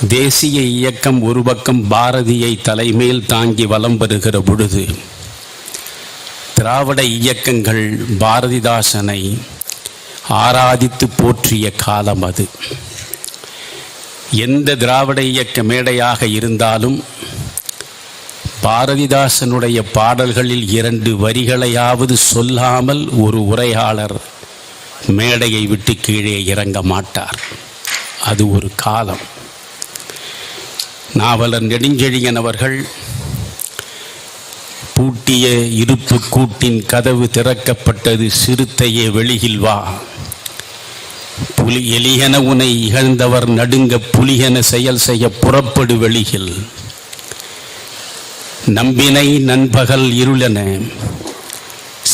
தேசிய இயக்கம் ஒரு பக்கம் பாரதியை தலைமேல் தாங்கி வலம் பெறுகிற பொழுது திராவிட இயக்கங்கள் பாரதிதாசனை ஆராதித்து போற்றிய காலம் அது. எந்த திராவிட இயக்க மேடையாக இருந்தாலும் பாரதிதாசனுடைய பாடல்களில் இரண்டு வரிகளையாவது சொல்லாமல் ஒரு உரையாளர் மேடையை விட்டு கீழே இறங்க மாட்டார். அது ஒரு காலம். நாவலர் நெடுஞ்செழியன் அவர்கள் பூட்டிய இருப்பு கூட்டின் கதவு திறக்கப்பட்டது சிறுத்தையே வெளியில் வா. புலி எலியன உனை இகழ்ந்தவர் நடுங்க புலியென செயல் செய்ய புறப்படு வெளியில். நம்பினை நண்பகல் இருளென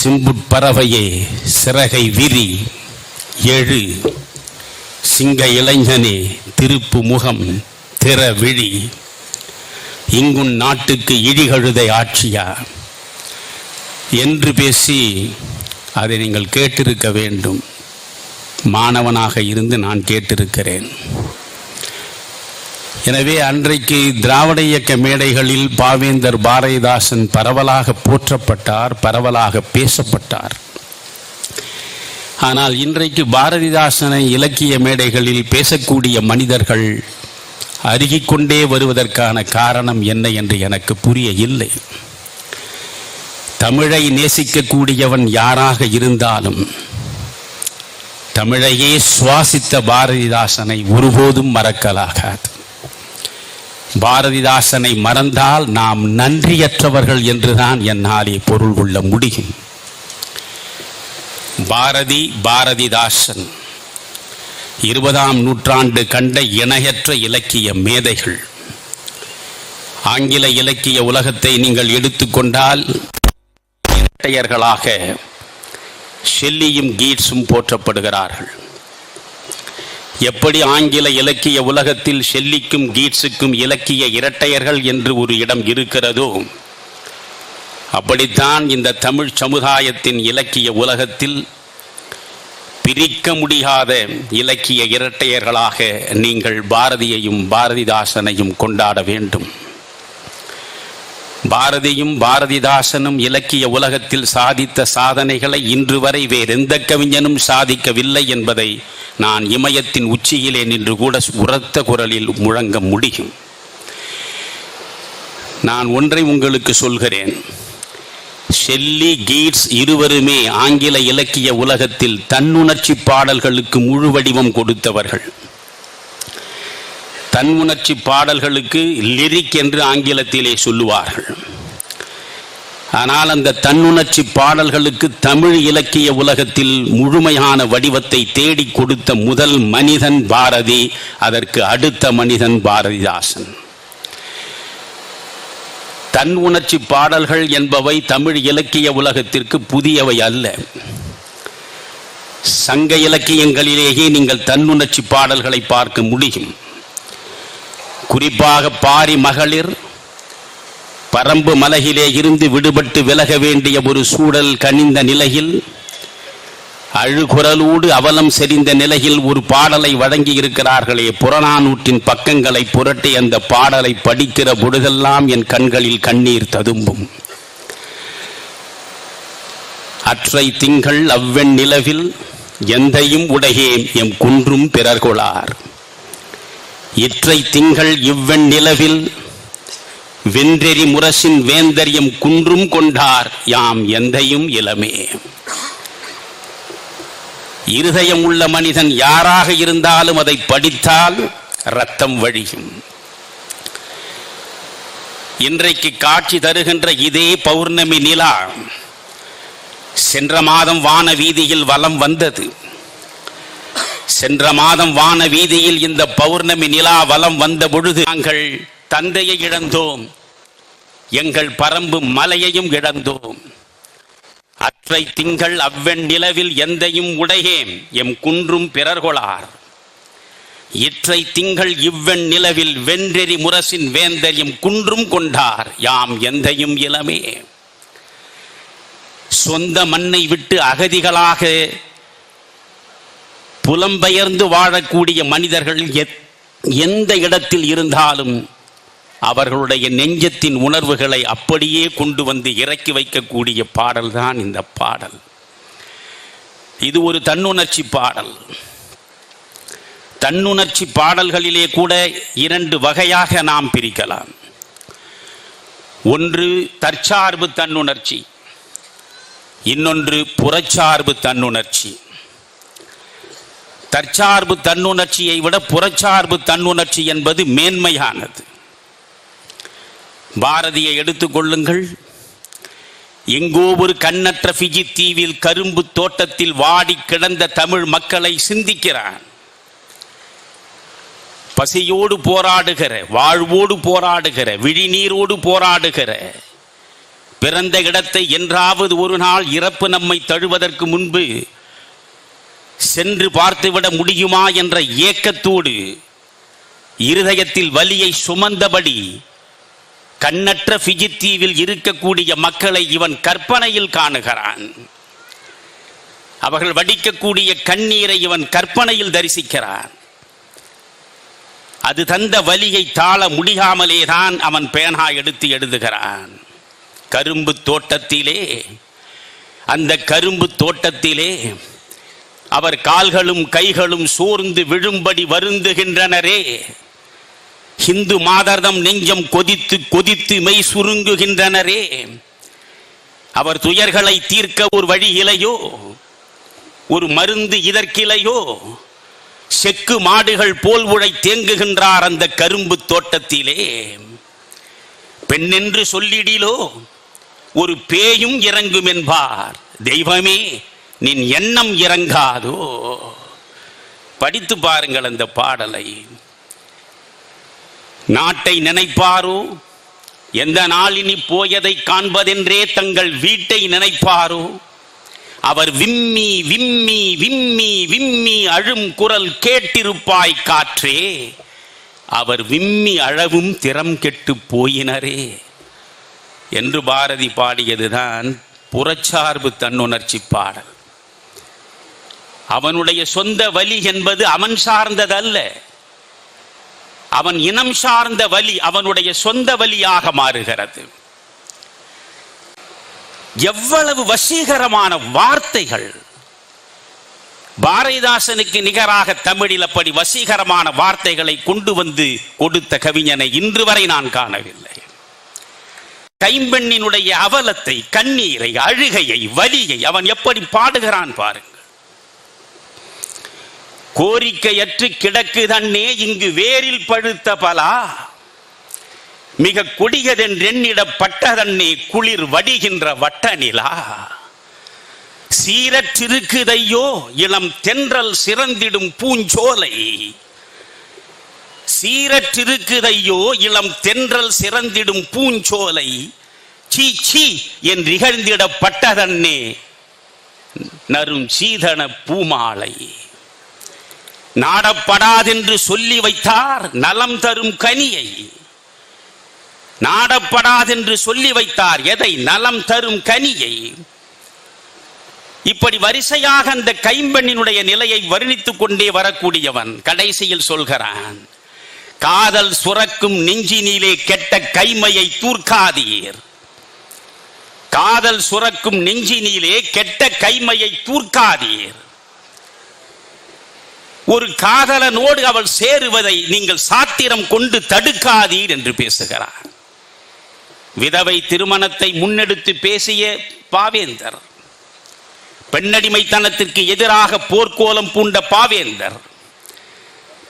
சிம்புட்பறவையே சிறகை விரி. எழு சிங்க இளைஞனே திருப்பு முகம். திற விழி இங்குன் நாட்டுக்கு இழிகழுதை ஆட்சியா? என்று பேசி அதை நீங்கள் கேட்டிருக்க வேண்டும். மாணவனாக இருந்து நான் கேட்டிருக்கிறேன். எனவே அன்றைக்கு திராவிட இயக்க மேடைகளில் பாவேந்தர் பாரதிதாசன் பரவலாக போற்றப்பட்டார் பரவலாக பேசப்பட்டார். ஆனால் இன்றைக்கு பாரதிதாசனை இலக்கிய மேடைகளில் பேசக்கூடிய மனிதர்கள் அருகிக்கொண்டே வருவதற்கான காரணம் என்ன என்று எனக்கு புரிய இல்லை தமிழை நேசிக்கக்கூடியவன் யாராக இருந்தாலும் தமிழையே சுவாசித்த பாரதிதாசனை ஒருபோதும் மறக்கலாகாது. பாரதிதாசனை மறந்தால் நாம் நன்றியற்றவர்கள் என்றுதான் என்னாலே பொருள் கொள்ள முடியும். பாரதி பாரதிதாசன். இருபதாம் நூற்றாண்டு கண்ட இணையற்ற இலக்கிய மேதைகள். ஆங்கில இலக்கிய உலகத்தை நீங்கள் எடுத்துக்கொண்டால் இரட்டையர்களாக ஷெல்லியும் கீட்ஸும் போற்றப்படுகிறார்கள். எப்படி ஆங்கில இலக்கிய உலகத்தில் ஷெல்லிக்கும் கீட்ஸுக்கும் இலக்கிய இரட்டையர்கள் என்று ஒரு இடம் இருக்கிறதோ அப்படித்தான் இந்த தமிழ் சமுதாயத்தின் இலக்கிய உலகத்தில் பிரிக்க முடியாத இலக்கிய இரட்டையர்களாக நீங்கள் பாரதியையும் பாரதிதாசனையும் கொண்டாட வேண்டும். பாரதியும் பாரதிதாசனும் இலக்கிய உலகத்தில் சாதித்த சாதனைகளை இன்று வரை வேறெந்த கவிஞனும் சாதிக்கவில்லை என்பதை நான் இமயத்தின் உச்சியிலே நின்று கூட உரத்த குரலில் முழங்க முடியும். நான் ஒன்றை உங்களுக்கு சொல்கிறேன். ஷெல்லி கீட்ஸ் இருவருமே ஆங்கில இலக்கிய உலகத்தில் தன்னுணர்ச்சி பாடல்களுக்கு முழு வடிவம் கொடுத்தவர்கள். தன்னுணர்ச்சி பாடல்களுக்கு லிரிக் என்று ஆங்கிலத்திலே சொல்லுவார்கள். ஆனால் அந்த தன்னுணர்ச்சி பாடல்களுக்கு தமிழ் இலக்கிய உலகத்தில் முழுமையான வடிவத்தை தேடி கொடுத்த முதல் மனிதன் பாரதி அதற்கு அடுத்த மனிதன் பாரதிதாசன். தன் உணர்ச்சி பாடல்கள் என்பவை தமிழ் இலக்கிய உலகத்திற்கு புதியவை அல்ல. சங்க இலக்கியங்களிலேயே நீங்கள் தன்னுணர்ச்சி பாடல்களை பார்க்க முடியும். குறிப்பாக பாரி மகளிர் பரம்பு மலகிலே இருந்து விடுபட்டு விலக வேண்டிய ஒரு சூழல் கனிந்த நிலையில் அழுகுரலோடு அவலம் செறிந்த நிலையில் ஒரு பாடலை வழங்கி இருக்கிறார்களே புறநானூற்றின் பக்கங்களை புரட்டி அந்த பாடலை படிக்கிற பொழுதெல்லாம் என் கண்களில் கண்ணீர் ததும்பும். அற்றை திங்கள் அவ்வெண் நிலவில் எந்தையும் உடையேன் எம் குன்றும் பிறர்கொளார். இற்றை திங்கள் இவ்வெண் நிலவில் வென்றெறி முரசின் வேந்தரியம் குன்றும் கொண்டார். யாம் எந்தையும் இளமே. இருதயம் உள்ள மனிதன் யாராக இருந்தாலும் அதை படித்தால் ரத்தம் வழியும். இன்றைக்கு காட்சி தருகின்ற இதே பௌர்ணமி நிலா சென்ற மாதம் வான வீதியில் வலம் வந்தது. சென்ற மாதம் வான வீதியில் இந்த பௌர்ணமி நிலா வலம் வந்த பொழுது நாங்கள் தந்தையை இழந்தோம். எங்கள் பரம்பு மலையையும் இழந்தோம். அற்றை திங்கள் அவ்வெண் நிலவில் எந்தையும் உடையேன் எம் குன்றும் பிறர்கொளார். இற்றை திங்கள் இவ்வெண் நிலவில் வென்றெறி முரசின் வேந்தர் எம் குன்றும் கொண்டார் யாம் எந்தையும் இளமே. சொந்த மண்ணை விட்டு அகதிகளாக புலம்பெயர்ந்து வாழக்கூடிய மனிதர்கள் எத் எந்த இடத்தில் இருந்தாலும் அவர்களுடைய நெஞ்சத்தின் உணர்வுகளை அப்படியே கொண்டு வந்து இறக்கி வைக்கக்கூடிய பாடல் தான் இந்த பாடல். இது ஒரு தன்னுணர்ச்சி பாடல். தன்னுணர்ச்சி பாடல்களிலே கூட இரண்டு வகையாக நாம் பிரிக்கலாம். ஒன்று தற்சார்பு தன்னுணர்ச்சி இன்னொன்று புறச்சார்பு தன்னுணர்ச்சி. தற்சார்பு தன்னுணர்ச்சியை விட புறச்சார்பு தன்னுணர்ச்சி என்பது மேன்மையானது. பாரதியை எடுத்துக்கொள்ளுங்கள் எங்கோ ஒரு கண்ணற்ற பிஜி தீவில் கரும்பு தோட்டத்தில் வாடி கிடந்த தமிழ் மக்களை சிந்திக்கிறான். பசியோடு போராடுகிற வாழ்வோடு போராடுகிற விழிநீரோடு போராடுகிற பிறந்த இடத்தை என்றாவது ஒரு நாள் இறப்பு நம்மை தழுவதற்கு முன்பு சென்று பார்த்துவிட முடியுமா என்ற ஏக்கத்தோடு இருதயத்தில் வலியை சுமந்தபடி கண்ணற்ற பிஜித்தீவில் இருக்கக்கூடிய மக்களை இவன் கற்பனையில் காணுகிறான். அவர்கள் வடிக்கக்கூடிய கண்ணீரை இவன் கற்பனையில் தரிசிக்கிறான். அது தந்த வலியை தாழ முடியாமலே தான் அவன் பேனா எடுத்து எழுதுகிறான். கரும்பு தோட்டத்திலே அந்த கரும்பு தோட்டத்திலே அவர் கால்களும் கைகளும் சோர்ந்து விழும்படி வருந்துகின்றனரே. ஹிந்து மாதர்தம் நெஞ்சம் கொதித்து கொதித்து மெய் சுருங்குகின்றனரே. அவர் துயர்களை தீர்க்க ஒரு வழி இலையோ ஒரு மருந்து இதற்கிலையோ செக்கு மாடுகள் போல் உழை தேங்குகின்றார் அந்த கரும்பு தோட்டத்திலே. பெண்ணென்று சொல்லிடிலோ? ஒரு பேயும் இறங்கும் என்பார். தெய்வமே நின் எண்ணம் இறங்காதோ? படித்து பாருங்கள் அந்த பாடலை. நாட்டை நினைப்பாரோ? எந்த நாளினி போயதை காண்பதென்றே தங்கள் வீட்டை நினைப்பாரோ? அவர் விம்மி விம்மி விம்மி விம்மி அழும் குரல் கேட்டிருப்பாய் காற்றே. அவர் விம்மி அழவும் திறம் கெட்டு போயினரே. என்று பாரதி பாடியதுதான் புறச்சார்பு தன்னுணர்ச்சி பாடல். அவனுடைய சொந்த வலி என்பது அவன் சார்ந்ததல்ல. அவன் இனம் சார்ந்த வலி அவனுடைய சொந்த வலியாக மாறுகிறது. எவ்வளவு வசீகரமான வார்த்தைகள். பாரதிதாசனுக்கு நிகராக தமிழில் அப்படி வசீகரமான வார்த்தைகளை கொண்டு வந்து கொடுத்த கவிஞனை இன்று வரை நான் காணவில்லை. கைம்பெண்ணினுடைய அவலத்தை கண்ணீரை அழுகையை வலியை அவன் எப்படி பாடுகிறான் பாருங்கள். கோரிக்கையற்று கிடக்குதன்னே இங்கு வேரில் பழுத்த பலா. மிக கொடியதென்றெண்ணிடப்பட்டதன்னே குளிர் வடிகின்ற வட்ட நிலா. சீரற்றிருக்குதையோ இளம் தென்றல் சிறந்திடும் பூஞ்சோலை. சீரற்றிருக்குதையோ இளம் தென்றல் சிறந்திடும் பூஞ்சோலை. சீ சீ என் இகழ்ந்திடப்பட்டதன்னே நரும் சீதன பூமாலை. நாடப்படாதென்று சொல்லி வைத்தார் நலம் தரும் கனியை. நாடப்படாதென்று சொல்லி வைத்தார் எதை? நலம் தரும் கனியை. இப்படி வரிசையாக அந்த கைம்பெண்ணினுடைய நிலையை வர்ணித்துக் கொண்டே வரக்கூடியவன் கடைசியில் சொல்கிறான் காதல் சுரக்கும் நெஞ்சினிலே கெட்ட கைமையை தூர்க்காதீர். காதல் சுரக்கும் நெஞ்சினிலே கெட்ட கைமையை தூர்க்காதீர். ஒரு காதலனோடு அவள் சேருவதை நீங்கள் சாத்திரம் கொண்டு தடுக்காதீர் என்று பேசுகிறார். விதவை திருமணத்தை முன்னெடுத்து பேசிய பாவேந்தர் பெண்ணடிமைத்தனத்திற்கு எதிராக போர்க்கோலம் பூண்ட பாவேந்தர்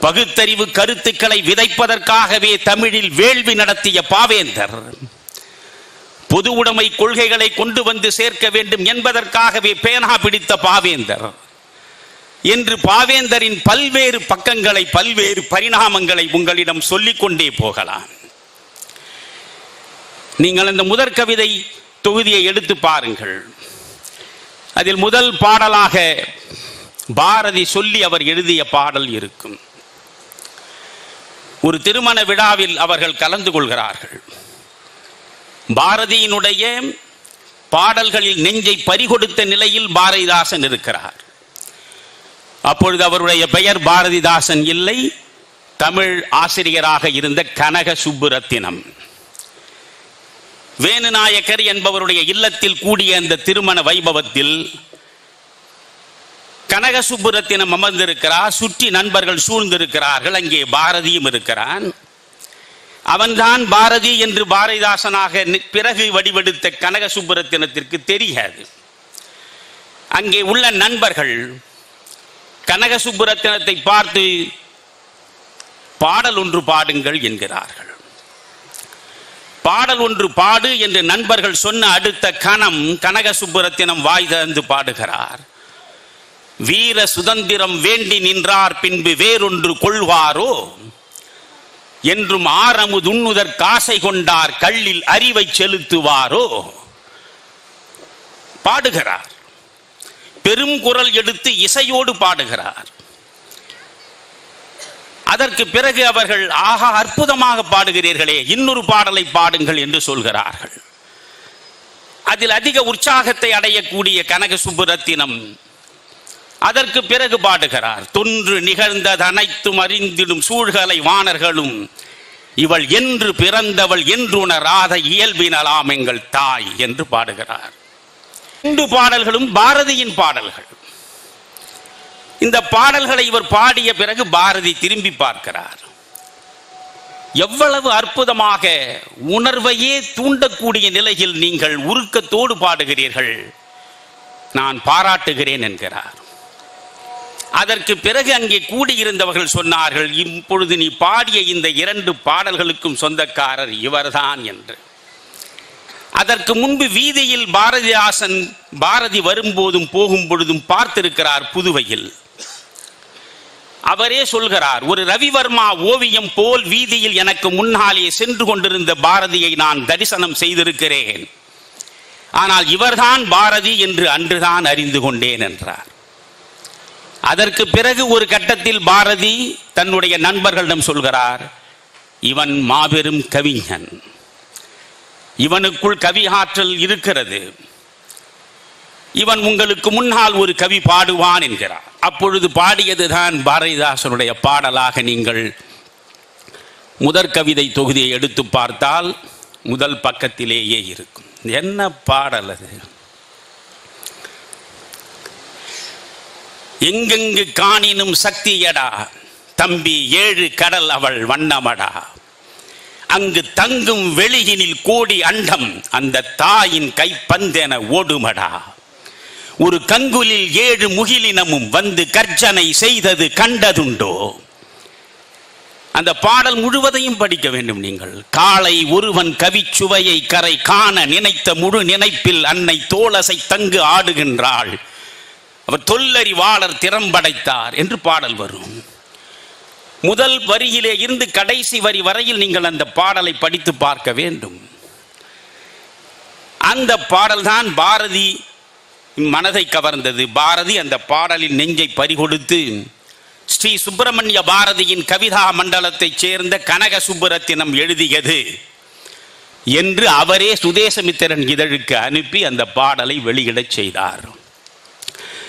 பகுத்தறிவு கருத்துக்களை விதைப்பதற்காகவே தமிழில் வேள்வி நடத்திய பாவேந்தர் பொது உடைமை கொள்கைகளை கொண்டு வந்து சேர்க்க வேண்டும் என்பதற்காகவே பேனா பிடித்த பாவேந்தர் என்று பாவேந்தரின் பல்வேறு பக்கங்களை பல்வேறு பரிணாமங்களை உங்களிடம் சொல்லிக்கொண்டே போகலாம். நீங்கள் அந்த முதற் கவிதை தொகுதியை எடுத்து பாருங்கள். அதில் முதல் பாடலாக பாரதி சொல்லி அவர் எழுதிய பாடல் இருக்கும். ஒரு திருமண விழாவில் அவர்கள் கலந்து கொள்கிறார்கள். பாரதியினுடைய பாடல்களில் நெஞ்சை பறிகொடுத்த நிலையில் பாரதிதாசன் இருக்கிறார். அப்பொழுது அவருடைய பெயர் பாரதிதாசன் இல்லை தமிழ் ஆசிரியராக இருந்த கனக சுப்புரத்தினம். வேணுநாயக்கர் என்பவருடைய இல்லத்தில் கூடிய அந்த திருமண வைபவத்தில் கனக சுப்புரத்தினம் அமர்ந்திருக்கிறார் சுற்றி நண்பர்கள் சூழ்ந்திருக்கிறார்கள் அங்கே பாரதியும் இருக்கிறான். அவன்தான் பாரதி என்று பாரதிதாசனாக நி- பிறகு வடிவெடுத்த கனக சுப்புரத்தினத்திற்கு தெரியாது. அங்கே உள்ள நண்பர்கள் கனக சுப்புரத்தினத்தை பார்த்து பாடல் ஒன்று பாடுங்கள் என்கிறார்கள். பாடல் ஒன்று பாடு என்று நண்பர்கள் சொன்ன அடுத்த கணம் கனக சுப்புரத்தினம் வாய் திறந்து பாடுகிறார். வீர சுதந்திரம் வேண்டி நின்றார் பின்பு வேறொன்று கொள்வாரோ? என்றும் ஆரமுதுண்ணுதற் காசை கொண்டார் கள்ளில் அறிவை செலுத்துவாரோ? பாடுகிறார். பெரும் குரல் எடுத்து இசையோடு பாடுகிறார். அதற்கு பிறகு அவர்கள் ஆக அற்புதமாக பாடுகிறீர்களே இன்னொரு பாடலை பாடுங்கள் என்று சொல்கிறார்கள். அதில் அதிக உற்சாகத்தை அடையக்கூடிய கனக சுப்புரத்தினம் அதற்கு பிறகு பாடுகிறார். தொன்று நிகழ்ந்தது அனைத்தும் அறிந்திடும் சூழ்கலை வாணர்களும் இவள் என்று பிறந்தவள் என்றுணராத இயல்பினலாம் எங்கள் தாய் என்று பாடுகிறார். ரெண்டு பாடல்களும் பாரதியின் பாடல்கள். இந்த பாடல்களை இவர் பாடிய பிறகு பாரதி திரும்பி பார்க்கிறார். எவ்வளவு அற்புதமாக உணர்வையே தூண்டக்கூடிய நிலையில் நீங்கள் உருக்கத்தோடு பாடுகிறீர்கள். நான் பாராட்டுகிறேன் என்கிறார். அதற்கு பிறகு அங்கே கூடியிருந்தவர்கள் சொன்னார்கள் இப்பொழுது நீ பாடிய இந்த இரண்டு பாடல்களுக்கும் சொந்தக்காரர் இவர்தான் என்று. அதற்கு முன்பு வீதியில் பாரதிதாசன் பாரதி வரும்போதும் போகும் பொழுதும் பார்த்திருக்கிறார் புதுவையில். அவரே சொல்கிறார் ஒரு ரவிவர்மா ஓவியம் போல் வீதியில் எனக்கு முன்னாலே சென்று கொண்டிருந்த பாரதியை நான் தரிசனம் செய்திருக்கிறேன். ஆனால் இவர்தான் பாரதி என்று அன்றுதான் அறிந்து கொண்டேன் என்றார். அதற்கு பிறகு ஒரு கட்டத்தில் பாரதி தன்னுடைய நண்பர்களிடம் சொல்கிறார் இவன் மாபெரும் கவிஞன். இவனுக்குள் கவி ஆற்றல் இருக்கிறது. இவன் உங்களுக்கு முன்னால் ஒரு கவி பாடுவான் என்கிறார். அப்பொழுது பாடியதுதான் பாரதிதாசனுடைய பாடலாக நீங்கள் முதற் கவிதை தொகுதியை எடுத்து பார்த்தால் முதல் பக்கத்திலேயே இருக்கும். என்ன பாடல் அது? எங்கெங்கு காணினும் சக்தியடா தம்பி ஏழு கடல் அவள் வண்ணமடா. அங்கு தங்கும் வெளியினில் கோடி அண்டம். அந்த தாயின் கைப்பந்தென ஓடுமடா. ஒரு கங்குலில் ஏழு முகிலினமும் வந்து கர்ஜனை செய்தது கண்டதுண்டோ? அந்த பாடல் முழுவதையும் படிக்க வேண்டும் நீங்கள். காலை ஒருவன் கவிச்சுவையை கரை காண நினைத்த முழு நினைப்பில் அன்னை தோளசை தங்கு ஆடுகின்றாள். அவர் தொல்லறிவாளர் திறம்படைத்தார் என்று பாடல் வரும். முதல் வரியிலே இருந்து கடைசி வரி வரையில் நீங்கள் அந்த பாடலை படித்து பார்க்க வேண்டும். அந்த பாடல்தான் பாரதி மனதை கவர்ந்தது. பாரதி அந்த பாடலின் நெஞ்சை பறிகொடுத்து ஸ்ரீ சுப்பிரமணிய பாரதியின் கவிதா மண்டலத்தைச் சேர்ந்த கனக சுப்புரத்தினம் எழுதியது என்று அவரே சுதேசமித்திரன் இதழுக்கு அனுப்பி அந்த பாடலை வெளியிடச் செய்தார்.